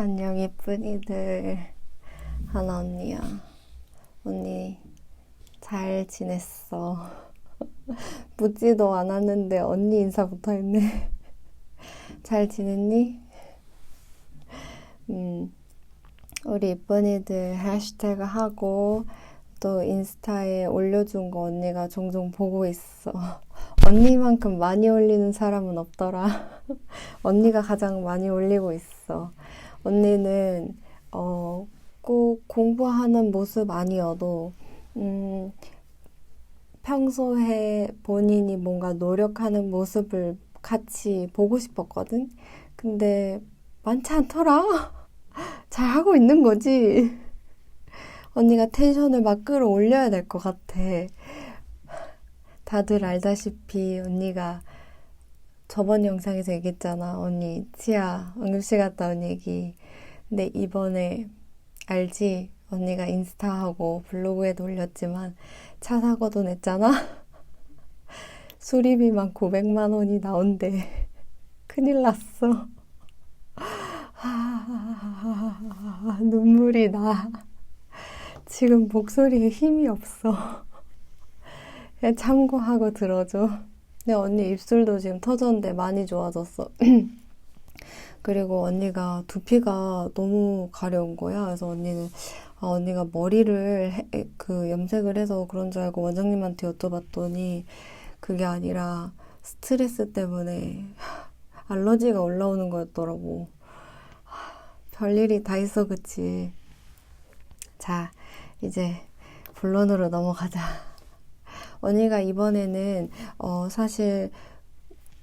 안녕 예쁜이들. 하나 언니야. 언니 잘 지냈어? 묻지도 않았는데 언니 인사부터 했네. 잘 지냈니? 음 우리 예쁜이들 해시태그 하고 또 인스타에 올려준 거 언니가 종종 보고 있어. 언니만큼 많이 올리는 사람은 없더라. 언니가 가장 많이 올리고 있어 언니는 어, 꼭 공부하는 모습 아니어도 음, 평소에 본인이 뭔가 노력하는 모습을 같이 보고 싶었거든. 근데 많지 않더라. 잘 하고 있는 거지. 언니가 텐션을 막 끌어올려야 될 것 같아. 다들 알다시피 언니가 저번 영상에서 얘기했잖아. 언니, 치아 응급실 갔다 온 얘기. 근데 이번에 알지? 언니가 인스타하고 블로그에도 올렸지만 차 사고도 냈잖아? 수리비만 900만 원이 나온대. 큰일 났어. 눈물이 나. 지금 목소리에 힘이 없어. 참고하고 들어줘. 근데 언니 입술도 지금 터졌는데 많이 좋아졌어. 그리고 언니가 두피가 너무 가려운 거야. 그래서 언니는 아, 언니가 머리를 해, 그 염색을 해서 그런 줄 알고 원장님한테 여쭤봤더니 그게 아니라 스트레스 때문에 알러지가 올라오는 거였더라고. 별일이 다 있어, 그치? 자, 이제 본론으로 넘어가자. 언니가 이번에는 어, 사실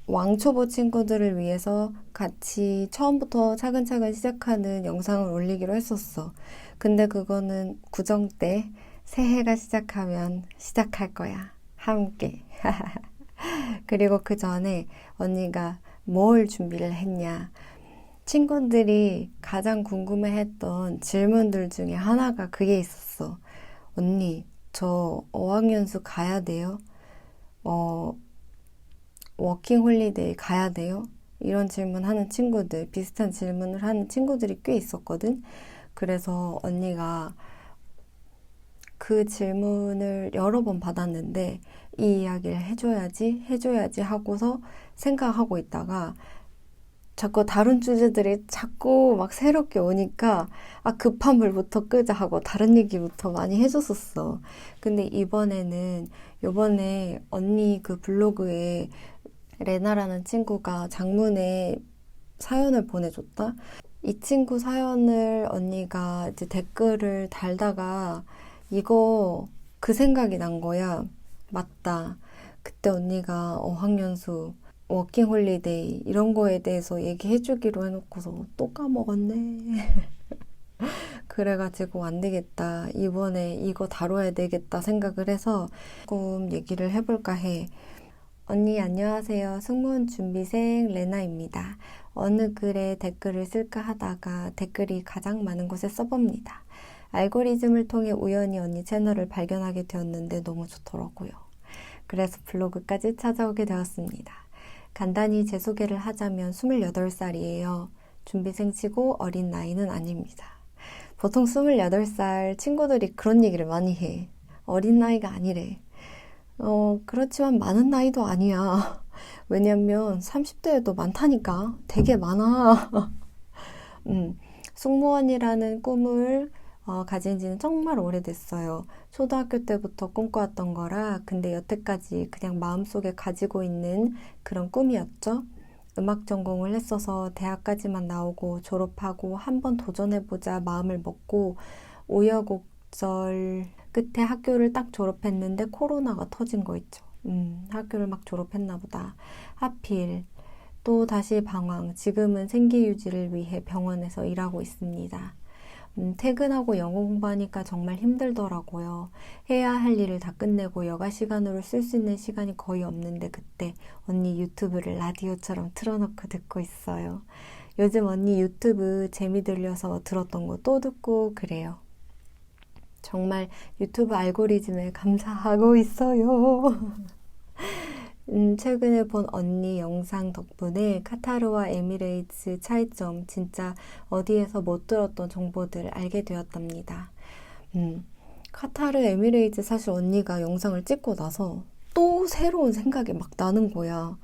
왕초보 친구들을 위해서 같이 처음부터 차근차근 시작하는 영상을 올리기로 했었어. 근데 그거는 구정 때 새해가 시작하면 시작할 거야. 함께. 그리고 그 전에 언니가 뭘 준비를 했냐. 친구들이 가장 궁금해 했던 질문들 중에 하나가 그게 있었어. 언니, 저 어학연수 가야 돼요? 어, 워킹 홀리데이 가야 돼요? 이런 질문 하는 친구들, 비슷한 질문을 하는 친구들이 꽤 있었거든. 그래서 언니가 그 질문을 여러 번 받았는데 이 이야기를 해줘야지, 해줘야지 하고서 생각하고 있다가 자꾸 다른 주제들이 자꾸 막 새롭게 오니까 아 급한 불부터 끄자 하고 다른 얘기부터 많이 해줬었어. 근데 이번에는 요번에 언니 그 블로그에 레나라는 친구가 장문에 사연을 보내줬다. 이 친구 사연을 언니가 이제 댓글을 달다가 이거 그 생각이 난 거야. 맞다. 그때 언니가 어학연수 워킹 홀리데이 이런 거에 대해서 얘기해 주기로 해놓고서 또 까먹었네. 그래가지고 안 되겠다. 이번에 이거 다뤄야 되겠다 생각을 해서 조금 얘기를 해볼까 해. 언니 안녕하세요. 승무원 준비생 레나입니다. 어느 글에 댓글을 쓸까 하다가 댓글이 가장 많은 곳에 써봅니다. 알고리즘을 통해 우연히 언니 채널을 발견하게 되었는데 너무 좋더라고요. 그래서 블로그까지 찾아오게 되었습니다. 간단히 제 소개를 하자면 28살이에요. 준비생치고 어린 나이는 아닙니다. 보통 28살 친구들이 그런 얘기를 많이 해. 어린 나이가 아니래. 어, 그렇지만 많은 나이도 아니야. 왜냐면 30대에도 많다니까. 되게 많아. 음, 승무원이라는 꿈을 어, 가진 지는 정말 오래됐어요. 초등학교 때부터 꿈꿔왔던 거라, 근데 여태까지 그냥 마음속에 가지고 있는 그런 꿈이었죠. 음악 전공을 했어서 대학까지만 나오고 졸업하고 한번 도전해보자 마음을 먹고 우여곡절 끝에 학교를 딱 졸업했는데 코로나가 터진 거 있죠. 음, 학교를 막 졸업했나 보다. 하필 또 다시 방황. 지금은 생계 유지를 위해 병원에서 일하고 있습니다. 음, 퇴근하고 영어 공부하니까 정말 힘들더라고요. 해야 할 일을 다 끝내고 여가 시간으로 쓸 수 있는 시간이 거의 없는데 그때 언니 유튜브를 라디오처럼 틀어놓고 듣고 있어요. 요즘 언니 유튜브 재미 들려서 들었던 거 또 듣고 그래요. 정말 유튜브 알고리즘에 감사하고 있어요. 음, 최근에 본 언니 영상 덕분에 카타르와 에미레이츠 차이점 진짜 어디에서 못 들었던 정보들 알게 되었답니다. 음, 카타르 에미레이츠 사실 언니가 영상을 찍고 나서 또 새로운 생각이 막 나는 거야.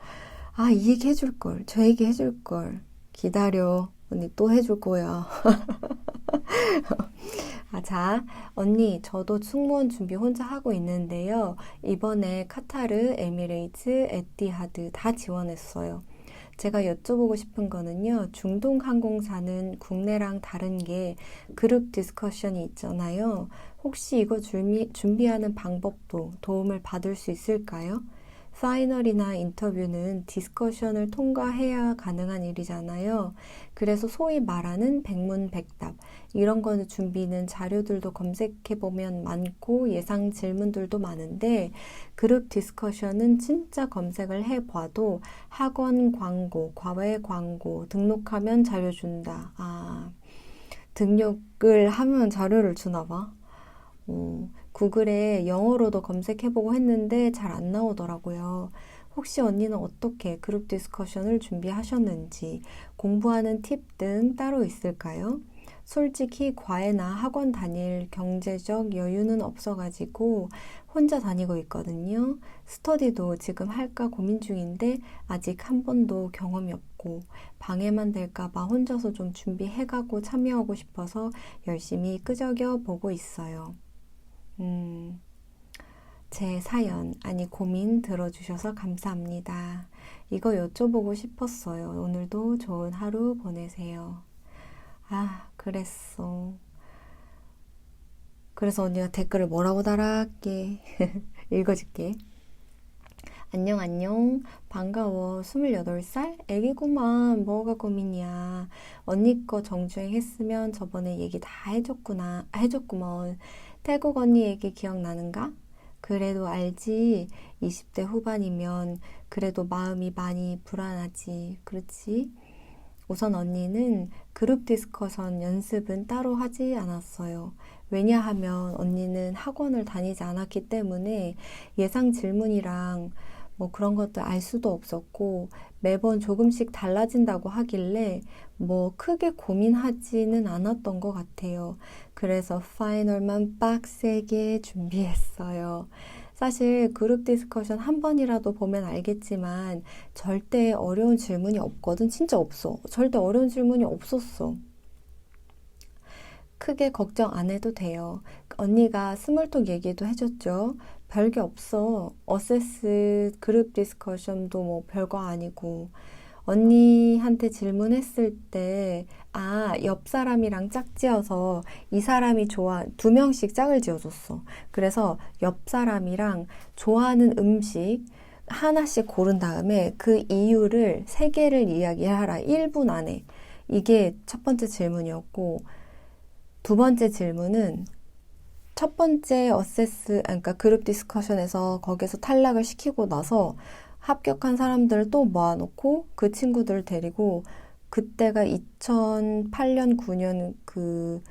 아, 이 얘기 해줄 걸. 저 얘기 해줄 걸. 기다려. 언니 또 해줄 거야. 아, 자, 언니, 저도 승무원 준비 혼자 하고 있는데요. 이번에 카타르, 에미레이츠, 에티하드 다 지원했어요. 제가 여쭤보고 싶은 거는요, 중동 항공사는 국내랑 다른 게 그룹 디스커션이 있잖아요. 혹시 이거 준비, 준비하는 방법도 도움을 받을 수 있을까요? 파이널이나 인터뷰는 디스커션을 통과해야 가능한 일이잖아요. 그래서 소위 말하는 백문백답 이런 거는 준비는 자료들도 검색해 보면 많고 예상 질문들도 많은데 그룹 디스커션은 진짜 검색을 해 봐도 학원 광고, 과외 광고 등록하면 자료 준다. 아, 등록을 하면 자료를 주나 봐. 어, 구글에 영어로도 검색해보고 했는데 잘 안 나오더라고요. 혹시 언니는 어떻게 그룹 디스커션을 준비하셨는지 공부하는 팁 등 따로 있을까요? 솔직히 과외나 학원 다닐 경제적 여유는 없어가지고 혼자 다니고 있거든요. 스터디도 지금 할까 고민 중인데 아직 한 번도 경험이 없고 방해만 될까봐 혼자서 좀 준비해가고 참여하고 싶어서 열심히 끄적여 보고 있어요. 음, 제 사연, 아니 고민 들어주셔서 감사합니다. 이거 여쭤보고 싶었어요. 오늘도 좋은 하루 보내세요. 아, 그랬어. 그래서 언니가 댓글을 뭐라고 달아할게. 읽어줄게. 안녕, 안녕. 반가워. 28살? 애기구만. 뭐가 고민이야. 언니 거 정주행 했으면 저번에 얘기 다 해줬구나. 해줬구먼. 태국 언니 얘기 기억나는가? 그래도 알지. 20대 후반이면 그래도 마음이 많이 불안하지. 그렇지? 우선 언니는 그룹 디스커션 연습은 따로 하지 않았어요. 왜냐하면 언니는 학원을 다니지 않았기 때문에 예상 질문이랑 뭐 그런 것들 알 수도 없었고 매번 조금씩 달라진다고 하길래 뭐 크게 고민하지는 않았던 것 같아요. 그래서 파이널만 빡세게 준비했어요. 사실 그룹 디스커션 한 번이라도 보면 알겠지만 절대 어려운 질문이 없거든. 진짜 없어. 절대 어려운 질문이 없었어. 크게 걱정 안 해도 돼요. 언니가 스몰톡 얘기도 해줬죠. 별게 없어. 어세스 그룹 디스커션도 뭐 별거 아니고. 언니한테 질문했을 때, 아, 옆 사람이랑 짝지어서 이 사람이 좋아, 두 명씩 짝을 지어줬어. 그래서 옆 사람이랑 좋아하는 음식 하나씩 고른 다음에 그 이유를 세 개를 이야기하라. 1분 안에. 이게 첫 번째 질문이었고, 두 번째 질문은 첫 번째 어세스, 그러니까 그룹 디스커션에서 거기서 탈락을 시키고 나서 합격한 사람들을 또 모아놓고 그 친구들을 데리고 그때가 2008년, 9년 그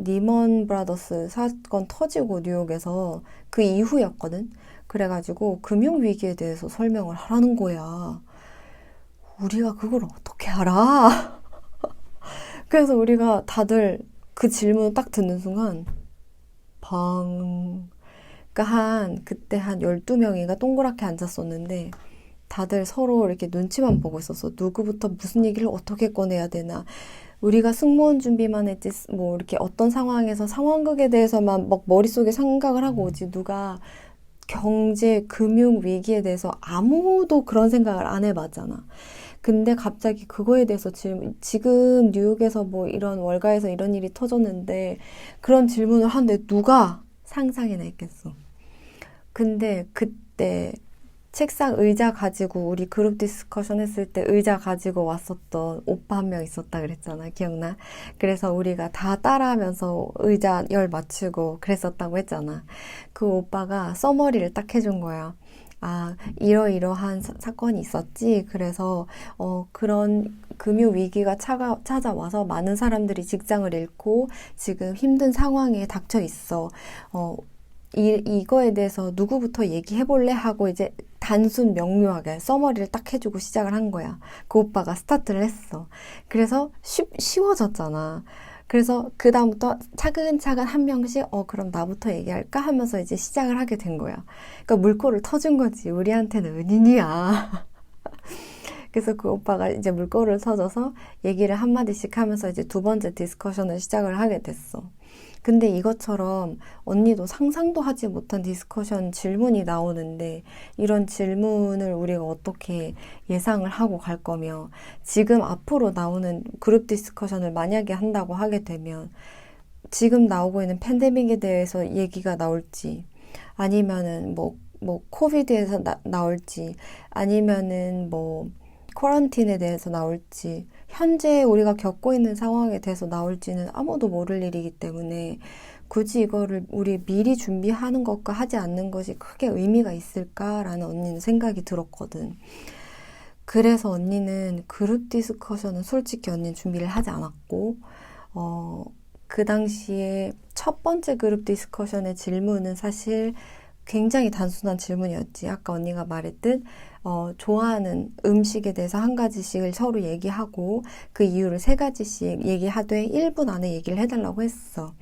니먼 브라더스 사건 터지고 뉴욕에서 그 이후였거든. 그래가지고 금융 위기에 대해서 설명을 하라는 거야. 우리가 그걸 어떻게 알아? 그래서 우리가 다들 그 질문을 딱 듣는 순간, 방. 그니까 한, 그때 한 12명인가 동그랗게 앉았었는데, 다들 서로 이렇게 눈치만 보고 있었어. 누구부터 무슨 얘기를 어떻게 꺼내야 되나. 우리가 승무원 준비만 했지, 뭐, 이렇게 어떤 상황에서 상황극에 대해서만 막 머릿속에 생각을 하고 오지. 누가 경제, 금융 위기에 대해서 아무도 그런 생각을 안 해봤잖아. 근데 갑자기 그거에 대해서 질문, 지금 뉴욕에서 뭐 이런 월가에서 이런 일이 터졌는데 그런 질문을 하는데 누가 상상이나 했겠어. 근데 그때 책상 의자 가지고 우리 그룹 디스커션 했을 때 의자 가지고 왔었던 오빠 한 명 있었다 그랬잖아. 기억나? 그래서 우리가 다 따라하면서 의자 열 맞추고 그랬었다고 했잖아. 그 오빠가 써머리를 딱 해준 거야. 아, 이러이러한 사, 건이 있었지. 그래서, 어, 그런 금융 위기가 차가, 찾아와서 많은 사람들이 직장을 잃고 지금 힘든 상황에 닥쳐 있어. 어, 이, 이거에 대해서 누구부터 얘기해 볼래? 하고 이제 단순 명료하게 써머리를 딱 해주고 시작을 한 거야. 그 오빠가 스타트를 했어. 그래서 쉬, 쉬워졌잖아. 그래서 그다음부터 차근차근 한 명씩, 어, 그럼 나부터 얘기할까? 하면서 이제 시작을 하게 된 거야. 그러니까 물꼬를 터준 거지. 우리한테는 은인이야. 그래서 그 오빠가 이제 물꼬를 터져서 얘기를 한마디씩 하면서 이제 두 번째 디스커션을 시작을 하게 됐어. 근데 이것처럼 언니도 상상도 하지 못한 디스커션 질문이 나오는데 이런 질문을 우리가 어떻게 예상을 하고 갈 거며 지금 앞으로 나오는 그룹 디스커션을 만약에 한다고 하게 되면 지금 나오고 있는 팬데믹에 대해서 얘기가 나올지 아니면은 뭐, 뭐, 코비드에서 나, 나올지 아니면은 뭐, 쿼런틴에 대해서 나올지 현재 우리가 겪고 있는 상황에 대해서 나올지는 아무도 모를 일이기 때문에 굳이 이거를 우리 미리 준비하는 것과 하지 않는 것이 크게 의미가 있을까라는 언니는 생각이 들었거든. 그래서 언니는 그룹 디스커션은 솔직히 언니는 준비를 하지 않았고, 어, 그 당시에 첫 번째 그룹 디스커션의 질문은 사실 굉장히 단순한 질문이었지. 아까 언니가 말했듯, 어, 좋아하는 음식에 대해서 한 가지씩을 서로 얘기하고 그 이유를 세 가지씩 얘기하되 1분 안에 얘기를 해달라고 했어.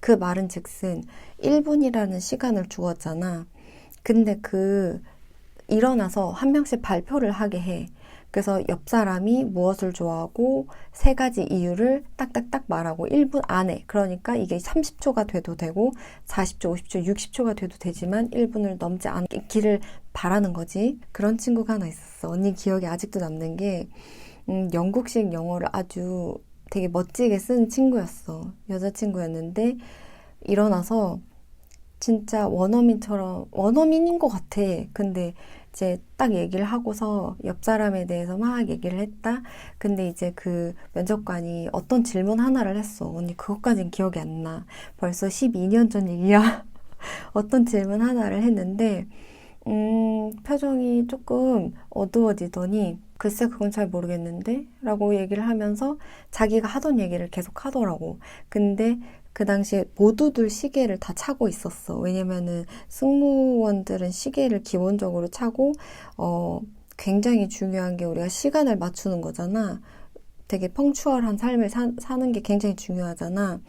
그 말은 즉슨 1분이라는 시간을 주었잖아. 근데 그 일어나서 한 명씩 발표를 하게 해. 그래서 옆 사람이 무엇을 좋아하고 세 가지 이유를 딱딱딱 말하고 1분 안에 그러니까 이게 30초가 돼도 되고 40초, 50초, 60초가 돼도 되지만 1분을 넘지 않기를 바라는 거지. 그런 친구가 하나 있었어. 언니 기억에 아직도 남는 게 음, 영국식 영어를 아주 되게 멋지게 쓴 친구였어. 여자친구였는데 일어나서 진짜 원어민처럼 원어민인 것 같아. 근데 이제 딱 얘기를 하고서 옆 사람에 대해서 막 얘기를 했다. 근데 이제 그 면접관이 어떤 질문 하나를 했어. 언니 그것까진 기억이 안 나. 벌써 12년 전 얘기야. 어떤 질문 하나를 했는데 음, 표정이 조금 어두워지더니 글쎄 그건 잘 모르겠는데 라고 얘기를 하면서 자기가 하던 얘기를 계속 하더라고. 근데 그 당시에 모두들 시계를 다 차고 있었어. 왜냐면은 승무원들은 시계를 기본적으로 차고, 어, 굉장히 중요한 게 우리가 시간을 맞추는 거잖아. 되게 펑추얼한 삶을 사, 사는 게 굉장히 중요하잖아.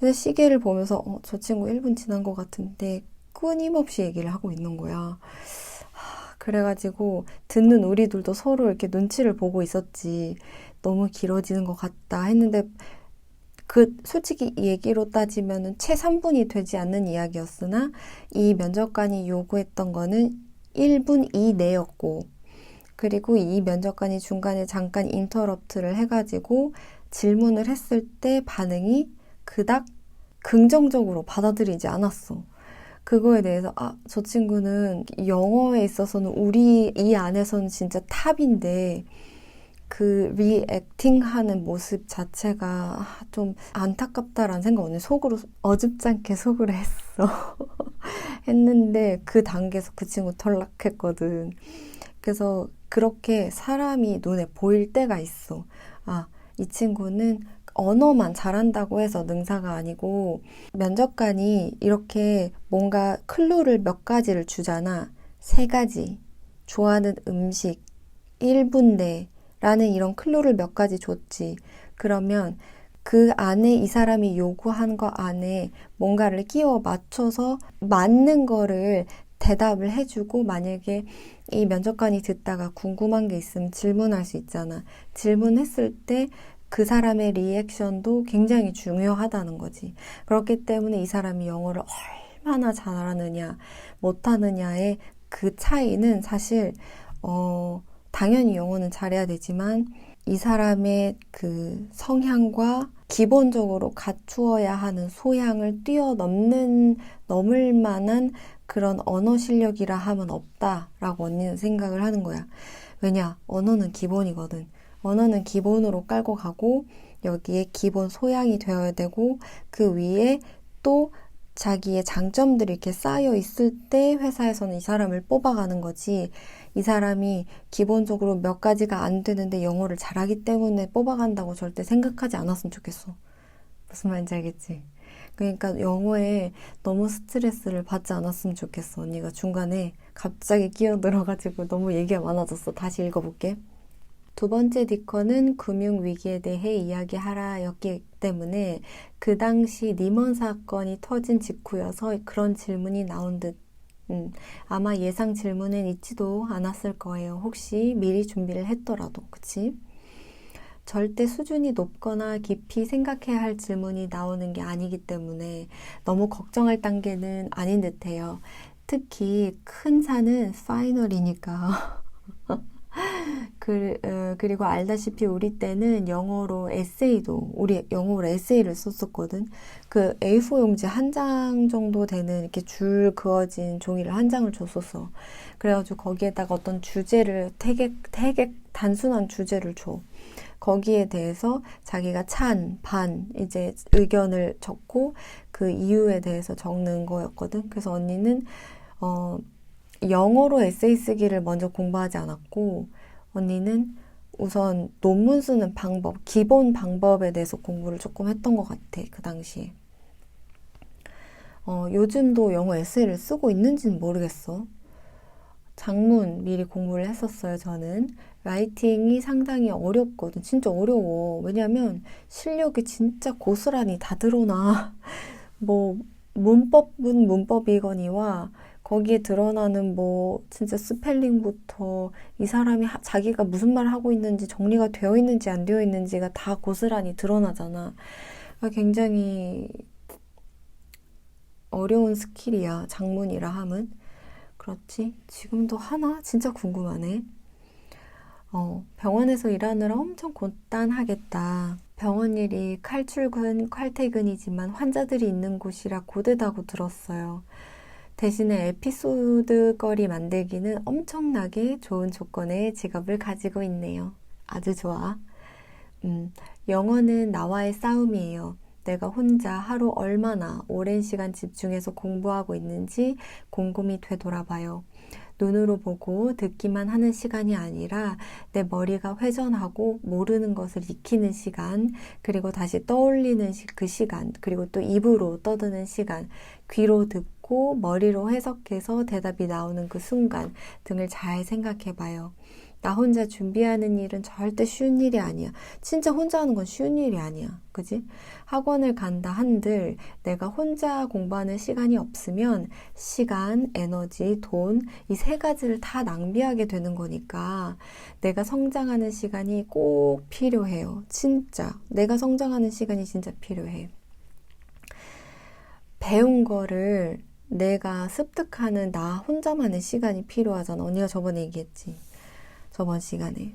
그래서 시계를 보면서, 어, 저 친구 1분 지난 것 같은데, 끊임없이 얘기를 하고 있는 거야. 그래가지고, 듣는 우리들도 서로 이렇게 눈치를 보고 있었지. 너무 길어지는 것 같다 했는데, 그 솔직히 얘기로 따지면은 채 3분이 되지 않는 이야기였으나 이 면접관이 요구했던 거는 1분 이내였고 그리고 이 면접관이 중간에 잠깐 인터럽트를 해가지고 질문을 했을 때 반응이 그닥 긍정적으로 받아들이지 않았어. 그거에 대해서 아, 저 친구는 영어에 있어서는 우리 이 안에서는 진짜 탑인데 그 리액팅 하는 모습 자체가 좀 안타깝다라는 생각 오늘 속으로 어줍잖게 속으로 했어. 했는데 그 단계에서 그 친구 탈락했거든. 그래서 그렇게 사람이 눈에 보일 때가 있어. 아, 이 친구는 언어만 잘한다고 해서 능사가 아니고 면접관이 이렇게 뭔가 클루를 몇 가지를 주잖아. 세 가지. 좋아하는 음식, 1분 내 라는 이런 클루를 몇 가지 줬지. 그러면 그 안에 이 사람이 요구한 거 안에 뭔가를 끼워 맞춰서 맞는 거를 대답을 해주고 만약에 이 면접관이 듣다가 궁금한 게 있으면 질문할 수 있잖아. 질문했을 때 그 사람의 리액션도 굉장히 중요하다는 거지. 그렇기 때문에 이 사람이 영어를 얼마나 잘하느냐, 못하느냐의 그 차이는 사실, 어, 당연히 영어는 잘해야 되지만 이 사람의 그 성향과 기본적으로 갖추어야 하는 소양을 뛰어넘는 넘을 만한 그런 언어 실력이라 하면 없다라고 언니는 생각을 하는 거야. 왜냐? 언어는 기본이거든. 언어는 기본으로 깔고 가고 여기에 기본 소양이 되어야 되고 그 위에 또 자기의 장점들이 이렇게 쌓여 있을 때 회사에서는 이 사람을 뽑아가는 거지. 이 사람이 기본적으로 몇 가지가 안 되는데 영어를 잘하기 때문에 뽑아간다고 절대 생각하지 않았으면 좋겠어. 무슨 말인지 알겠지? 그러니까 영어에 너무 스트레스를 받지 않았으면 좋겠어. 언니가 중간에 갑자기 끼어들어가지고 너무 얘기가 많아졌어. 다시 읽어볼게. 두 번째 디커는 금융위기에 대해 이야기하라였기 때문에 그 당시 니먼 사건이 터진 직후여서 그런 질문이 나온 듯 음, 아마 예상 질문은 있지도 않았을 거예요. 혹시 미리 준비를 했더라도, 그치? 절대 수준이 높거나 깊이 생각해야 할 질문이 나오는 게 아니기 때문에 너무 걱정할 단계는 아닌 듯해요. 특히 큰 산은 파이널이니까. 그, 어, 그리고 알다시피 우리 때는 영어로 에세이도, 우리 영어로 에세이를 썼었거든. 그 A4 용지 한 장 정도 되는 이렇게 줄 그어진 종이를 한 장을 줬었어. 그래가지고 거기에다가 어떤 주제를 되게, 되게 단순한 주제를 줘. 거기에 대해서 자기가 찬, 반, 이제 의견을 적고 그 이유에 대해서 적는 거였거든. 그래서 언니는, 어, 영어로 에세이 쓰기를 먼저 공부하지 않았고, 언니는 우선 논문 쓰는 방법, 기본 방법에 대해서 공부를 조금 했던 것 같아, 그 당시에. 어, 요즘도 영어 에세이를 쓰고 있는지는 모르겠어. 장문 미리 공부를 했었어요, 저는. 라이팅이 상당히 어렵거든. 진짜 어려워. 왜냐면 실력이 진짜 고스란히 다 드러나. 뭐, 문법은 문법이거니와 거기에 드러나는 뭐 진짜 스펠링부터 이 사람이 하, 자기가 무슨 말 하고 있는지 정리가 되어 있는지 안 되어 있는지가 다 고스란히 드러나잖아. 그러니까 굉장히 어려운 스킬이야. 장문이라 함은. 그렇지? 지금도 하나? 진짜 궁금하네. 어, 병원에서 일하느라 엄청 곧단하겠다. 병원 일이 칼출근, 칼퇴근이지만 환자들이 있는 곳이라 고되다고 들었어요. 대신에 에피소드 거리 만들기는 엄청나게 좋은 조건의 직업을 가지고 있네요. 아주 좋아. 음, 영어는 나와의 싸움이에요. 내가 혼자 하루 얼마나 오랜 시간 집중해서 공부하고 있는지 곰곰이 되돌아봐요. 눈으로 보고 듣기만 하는 시간이 아니라 내 머리가 회전하고 모르는 것을 익히는 시간, 그리고 다시 떠올리는 그 시간, 그리고 또 입으로 떠드는 시간, 귀로 듣고 머리로 해석해서 대답이 나오는 그 순간 등을 잘 생각해 봐요. 나 혼자 준비하는 일은 절대 쉬운 일이 아니야. 진짜 혼자 하는 건 쉬운 일이 아니야. 그지? 학원을 간다 한들 내가 혼자 공부하는 시간이 없으면 시간, 에너지, 돈, 이 세 가지를 다 낭비하게 되는 거니까 내가 성장하는 시간이 꼭 필요해요. 진짜. 내가 성장하는 시간이 진짜 필요해. 배운 거를 내가 습득하는 나 혼자만의 시간이 필요하잖아. 언니가 저번에 얘기했지. 저번 시간에.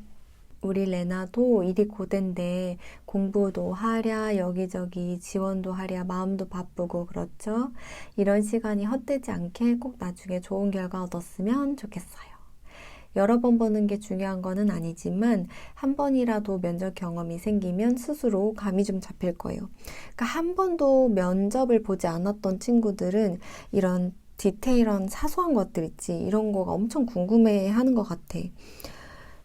우리 레나도 일이 고된데 공부도 하랴 여기저기 지원도 하랴 마음도 바쁘고 그렇죠. 이런 시간이 헛되지 않게 꼭 나중에 좋은 결과 얻었으면 좋겠어요. 여러 번 보는 게 중요한 거는 아니지만 한 번이라도 면접 경험이 생기면 스스로 감이 좀 잡힐 거예요. 그러니까 한 번도 면접을 보지 않았던 친구들은 이런 디테일한 사소한 것들 있지 이런 거가 엄청 궁금해 하는 것 같아.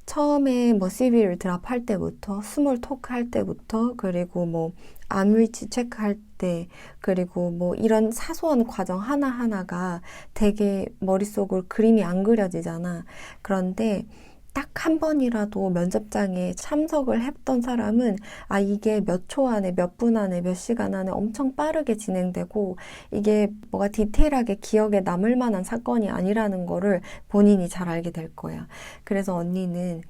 처음에 뭐 CV를 드랍할 때부터 스몰 토크 할 때부터 그리고 뭐 암위치 체크할 때 그리고 뭐 이런 사소한 과정 하나하나가 되게 머릿속으로 그림이 안 그려지잖아. 그런데 딱 한 번이라도 면접장에 참석을 했던 사람은 아 이게 몇 초 안에 몇 분 안에 몇 시간 안에 엄청 빠르게 진행되고 이게 뭐가 디테일하게 기억에 남을 만한 사건이 아니라는 거를 본인이 잘 알게 될 거야. 그래서 언니는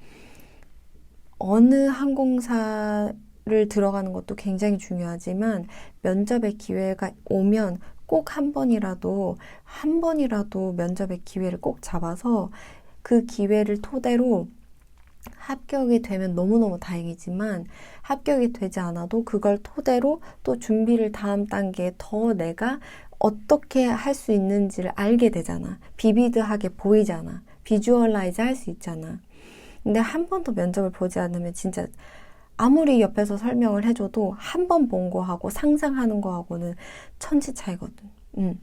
어느 항공사 를 들어가는 것도 굉장히 중요하지만 면접의 기회가 오면 꼭 한 번이라도 한 번이라도 면접의 기회를 꼭 잡아서 그 기회를 토대로 합격이 되면 너무너무 다행이지만 합격이 되지 않아도 그걸 토대로 또 준비를 다음 단계에 더 내가 어떻게 할 수 있는지를 알게 되잖아. 비비드하게 보이잖아. 비주얼라이즈 할 수 있잖아. 근데 한 번도 면접을 보지 않으면 진짜 아무리 옆에서 설명을 해줘도 한 번 본 거하고 상상하는 거하고는 천지 차이거든. 음.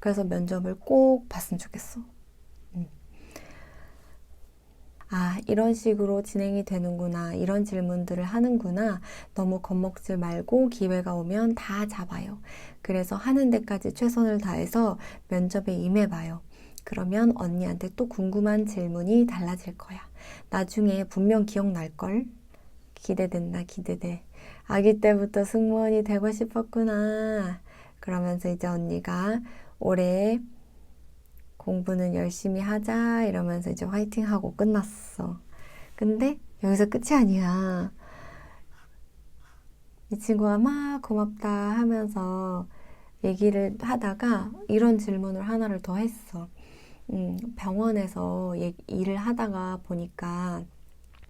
그래서 면접을 꼭 봤으면 좋겠어. 아, 이런 식으로 진행이 되는구나. 이런 질문들을 하는구나. 너무 겁먹지 말고 기회가 오면 다 잡아요. 그래서 하는 데까지 최선을 다해서 면접에 임해봐요. 그러면 언니한테 또 궁금한 질문이 달라질 거야. 나중에 분명 기억날걸? 기대된다, 기대돼. 아기 때부터 승무원이 되고 싶었구나. 그러면서 이제 언니가 올해 공부는 열심히 하자 이러면서 이제 화이팅 하고 끝났어. 근데 여기서 끝이 아니야. 이 친구가 막 고맙다 하면서 얘기를 하다가 이런 질문을 하나를 더 했어. 음, 병원에서 얘- 일을 하다가 보니까